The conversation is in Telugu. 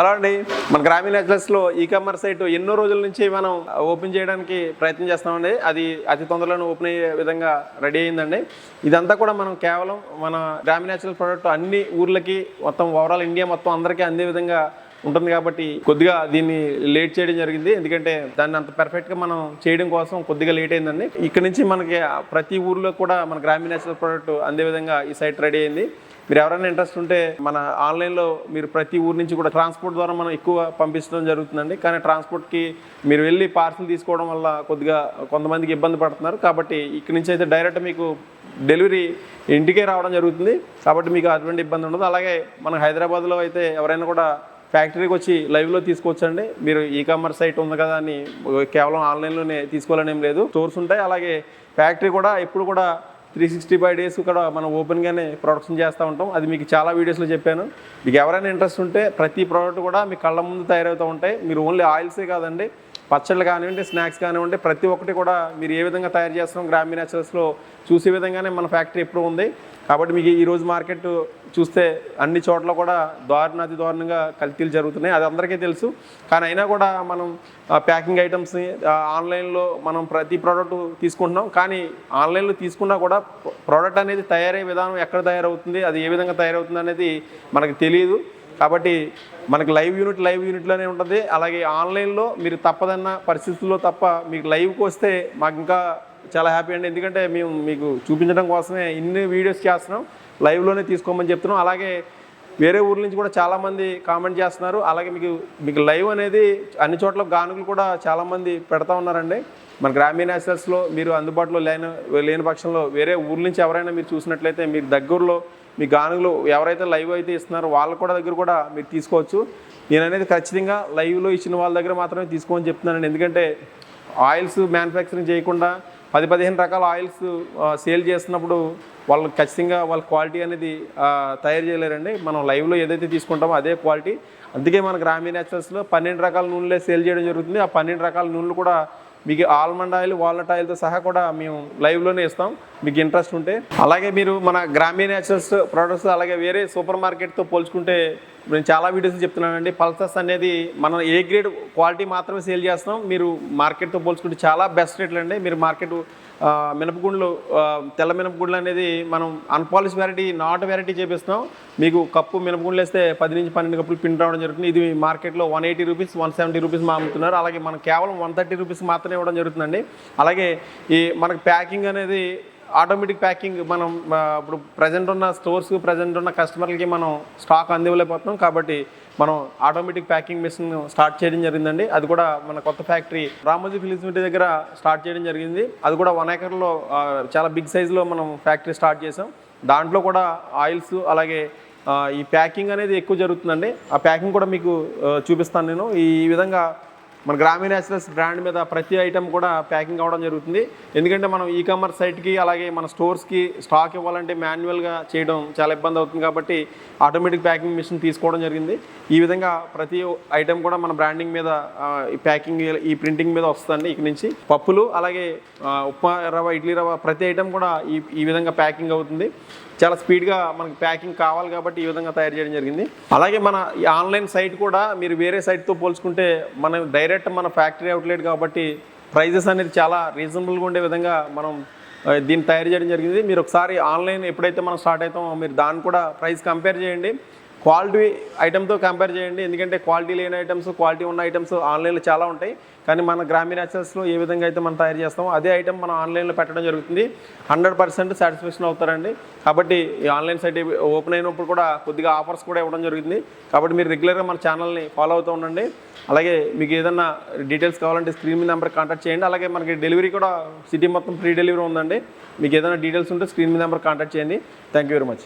హలో అండి. మన గ్రామీణ లో ఈ కామర్స్ సైట్ ఎన్నో రోజుల నుంచి మనం ఓపెన్ చేయడానికి ప్రయత్నం చేస్తామండి అది అతి తొందరలో ఓపెన్ అయ్యే విధంగా రెడీ అయిందండి. ఇదంతా కూడా మనం కేవలం మన గ్రామీణ న్యాచురల్ ప్రోడక్ట్ అన్ని ఊర్లకి మొత్తం ఓవరాల్ ఇండియా మొత్తం అందరికీ అందే విధంగా ఉంటుంది కాబట్టి కొద్దిగా దీన్ని లేట్ చేయడం జరిగింది. ఎందుకంటే దాన్ని అంత పర్ఫెక్ట్గా మనం చేయడం కోసం కొద్దిగా లేట్ అయిందండి. ఇక్కడ నుంచి మనకి ప్రతి ఊర్లో కూడా మన గ్రామీణ నేచురల్ ప్రోడక్ట్ అందే విధంగా ఈ సైట్ రెడీ అయింది. మీరు ఎవరైనా ఇంట్రెస్ట్ ఉంటే మన ఆన్లైన్లో మీరు ప్రతి ఊరు నుంచి కూడా ట్రాన్స్పోర్ట్ ద్వారా మనం ఎక్కువ పంపించడం జరుగుతుందండి. కానీ ట్రాన్స్పోర్ట్కి మీరు వెళ్ళి పార్సిల్ తీసుకోవడం వల్ల కొద్దిగా కొంతమందికి ఇబ్బంది పడుతున్నారు. కాబట్టి ఇక్కడ నుంచి అయితే డైరెక్ట్ మీకు డెలివరీ ఇంటికే రావడం జరుగుతుంది. కాబట్టి మీకు అటువంటి ఇబ్బంది ఉండదు. అలాగే మన హైదరాబాద్లో అయితే ఎవరైనా కూడా ఫ్యాక్టరీకి వచ్చి లైవ్లో తీసుకోవచ్చండి. మీరు ఈ కామర్స్ సైట్ ఉంది కదా అని కేవలం ఆన్లైన్లోనే తీసుకోవాలని ఏం లేదు. స్టోర్స్ ఉంటాయి. అలాగే ఫ్యాక్టరీ కూడా ఎప్పుడు కూడా త్రీ సిక్స్టీ ఫైవ్ డేస్ కూడా మనం ఓపెన్గానే ప్రొడక్షన్ చేస్తూ ఉంటాం. అది మీకు చాలా వీడియోస్లో చెప్పాను. మీకు ఎవరైనా ఇంట్రెస్ట్ ఉంటే ప్రతి ప్రోడక్ట్ కూడా మీ కళ్ళ ముందు తయారవుతూ ఉంటాయి. మీరు ఓన్లీ ఆయిల్సే కాదండి. పచ్చళ్ళు కానివ్వండి స్నాక్స్ కానివ్వండి ప్రతి ఒక్కటి కూడా మీరు ఏ విధంగా తయారు చేస్తాం గ్రామీణ నేచురల్స్లో చూసే విధంగానే మన ఫ్యాక్టరీ ఎప్పుడు ఉంది. కాబట్టి మీకు ఈరోజు మార్కెట్ చూస్తే అన్ని చోట్ల కూడా దారుణ అతి దారుణంగా కల్తీలు జరుగుతున్నాయి. అది అందరికీ తెలుసు. కానీ అయినా కూడా మనం ప్యాకింగ్ ఐటమ్స్ని ఆన్లైన్లో మనం ప్రతి ప్రోడక్ట్ తీసుకుంటున్నాం. కానీ ఆన్లైన్లో తీసుకున్నా కూడా ప్రోడక్ట్ అనేది తయారయ్యే విధానం ఎక్కడ తయారవుతుంది అది ఏ విధంగా తయారవుతుంది అనేది మనకు తెలియదు. కాబట్టి మనకు లైవ్ యూనిట్ లైవ్ యూనిట్లోనే ఉంటుంది. అలాగే ఆన్లైన్లో మీరు తప్పదన్న పరిస్థితుల్లో తప్ప మీకు లైవ్కి వస్తే మాకు ఇంకా చాలా హ్యాపీ అండి. ఎందుకంటే మేము మీకు చూపించడం కోసమే ఇన్ని వీడియోస్ చేస్తున్నాం. లైవ్లోనే తీసుకోమని చెప్తున్నాం. అలాగే వేరే ఊర్ల నుంచి కూడా చాలామంది కామెంట్ చేస్తున్నారు. అలాగే మీకు మీకు లైవ్ అనేది అన్ని చోట్ల గానుగులు కూడా చాలామంది పెడతా ఉన్నారండి. మన గ్రామీణ యాసెస్లో మీరు అందుబాటులో లేని లేని పక్షంలో వేరే ఊర్ల నుంచి ఎవరైనా మీరు చూసినట్లయితే మీరు దగ్గరలో మీ గానుగులు ఎవరైతే లైవ్ అయితే ఇస్తున్నారో వాళ్ళ కూడా దగ్గర కూడా మీరు తీసుకోవచ్చు. నేను అనేది ఖచ్చితంగా లైవ్లో ఇచ్చిన వాళ్ళ దగ్గర మాత్రమే తీసుకోమని చెప్తున్నానండి. ఎందుకంటే ఆయిల్స్ మ్యానుఫ్యాక్చరింగ్ చేయకుండా పది పదిహేను రకాల ఆయిల్స్ సేల్ చేస్తున్నప్పుడు వాళ్ళు ఖచ్చితంగా వాళ్ళ క్వాలిటీ అనేది తయారు చేయలేరండి. మనం లైవ్లో ఏదైతే తీసుకుంటామో అదే క్వాలిటీ. అందుకే మన గ్రామీణ నేచురల్స్లో పన్నెండు రకాల నూనెలే సేల్ చేయడం జరుగుతుంది. ఆ పన్నెండు రకాల నూనెలు కూడా మీకు ఆల్మండ్ ఆయిల్ వాల్నట్ ఆయిల్తో సహా కూడా మేము లైవ్లోనే ఇస్తాం. మీకు ఇంట్రెస్ట్ ఉంటే. అలాగే మీరు మన గ్రామీణ న్యాచురల్స్ ప్రోడక్ట్స్ అలాగే వేరే సూపర్ మార్కెట్తో పోల్చుకుంటే నేను చాలా వీడియోస్ చెప్తున్నానండి. పల్సస్ అనేది మనం ఏ గ్రేడ్ క్వాలిటీ మాత్రమే సేల్ చేస్తాం మీరు మార్కెట్తో పోల్చుకుంటే చాలా బెస్ట్ రేట్లు అండి మీరు మార్కెట్ మినపగుండ్లు తెల్ల మినపగుండ్లు అనేది మనం అన్పాలిష్ వెరైటీ నాట్ వెరైటీ చేపిస్తున్నాం. మీకు కప్పు మినపగుండ్లు వేస్తే పది నుంచి పన్నెండు కప్పులు పిండి రావడం జరుగుతుంది. ఇది మార్కెట్లో one eighty rupees one seventy rupees మా అమ్ముతున్నారు. అలాగే మనం కేవలం వన్ థర్టీ రూపీస్ మాత్రమే ఇవ్వడం జరుగుతుందండి. అలాగే ఈ మనకు ప్యాకింగ్ అనేది ఆటోమేటిక్ ప్యాకింగ్ మనం ఇప్పుడు ప్రజెంట్ ఉన్న స్టోర్స్ ప్రజెంట్ ఉన్న కస్టమర్లకి మనం స్టాక్ అందివ్వలేకపోతున్నాం కాబట్టి మనం ఆటోమేటిక్ ప్యాకింగ్ మిషన్ స్టార్ట్ చేయడం జరిగిందండి. అది కూడా మన కొత్త ఫ్యాక్టరీ రామోజీ ఫిలిమ్స్ మిట్టి దగ్గర స్టార్ట్ చేయడం జరిగింది. అది కూడా వన్ ఏకర్లో చాలా బిగ్ సైజులో మనం ఫ్యాక్టరీ స్టార్ట్ చేసాం దాంట్లో కూడా ఆయిల్స్ అలాగే ఈ ప్యాకింగ్ అనేది ఎక్కువ జరుగుతుందండి. ఆ ప్యాకింగ్ కూడా మీకు చూపిస్తాను నేను. ఈ విధంగా మన గ్రామీణ నేషనల్స్ బ్రాండ్ మీద ప్రతి ఐటెం కూడా ప్యాకింగ్ అవ్వడం జరుగుతుంది. ఎందుకంటే మనం ఈ కామర్స్ సైట్కి అలాగే మన స్టోర్స్కి స్టాక్ ఇవ్వాలంటే మాన్యువల్గా చేయడం చాలా ఇబ్బంది అవుతుంది కాబట్టి ఆటోమేటిక్ ప్యాకింగ్ మిషన్ తీసుకోవడం జరిగింది. ఈ విధంగా ప్రతి ఐటెం కూడా మన బ్రాండింగ్ మీద ప్యాకింగ్ ఈ ప్రింటింగ్ మీద వస్తుందండి ఇక నుంచి. పప్పులు అలాగే ఉప్మా రవ్వ ఇడ్లీ రవ్వ ప్రతి ఐటెం కూడా ఈ ఈ విధంగా ప్యాకింగ్ అవుతుంది. చాలా స్పీడ్గా మనకి ప్యాకింగ్ కావాలి కాబట్టి ఈ విధంగా తయారు చేయడం జరిగింది. అలాగే మన ఈ ఆన్లైన్ సైట్ కూడా మీరు వేరే సైట్తో పోల్చుకుంటే మనం డైరెక్ట్ మన ఫ్యాక్టరీ అవుట్లెట్ కాబట్టి ప్రైజెస్ అనేది చాలా రీజనబుల్గా ఉండే విధంగా మనం దీన్ని తయారు చేయడం జరిగింది. మీరు ఒకసారి ఆన్లైన్ ఎప్పుడైతే మనం స్టార్ట్ అవుతామో మీరు దాన్ని కూడా ప్రైస్ కంపేర్ చేయండి. క్వాలిటీ ఐటెంతో కంపేర్ చేయండి. ఎందుకంటే క్వాలిటీ లేని ఐటమ్స్ క్వాలిటీ ఉన్న ఐటమ్స్ ఆన్లైన్లో చాలా ఉంటాయి. కానీ మన గ్రామీణ యాక్సెస్లో ఏ విధంగా అయితే మనం తయారు చేస్తామో అదే ఐటమ్ మనం ఆన్లైన్లో పెట్టడం జరుగుతుంది. హండ్రెడ్ పర్సెంట్ సాటిస్ఫాక్షన్ అవుతారండి. కాబట్టి ఈ ఆన్లైన్ సైట్ ఓపెన్ అయినప్పుడు కూడా కొద్దిగా ఆఫర్స్ కూడా ఇవ్వడం జరుగుతుంది. కాబట్టి మీరు రెగ్యులర్గా మన ఛానల్ని ఫాలో అవుతూ ఉండండి. అలాగే మీకు ఏదైనా డీటెయిల్స్ కావాలంటే స్క్రీన్ మీద నెంబర్ కాంటాక్ట్ చేయండి. అలాగే మనకి డెలివరీ కూడా సిటీ మొత్తం ఫ్రీ డెలివరీ ఉందండి. మీకు ఏదైనా డీటెయిల్స్ ఉంటే స్క్రీన్ మీద నెంబర్ కాంటాక్ట్ చేయండి. Thank you very much.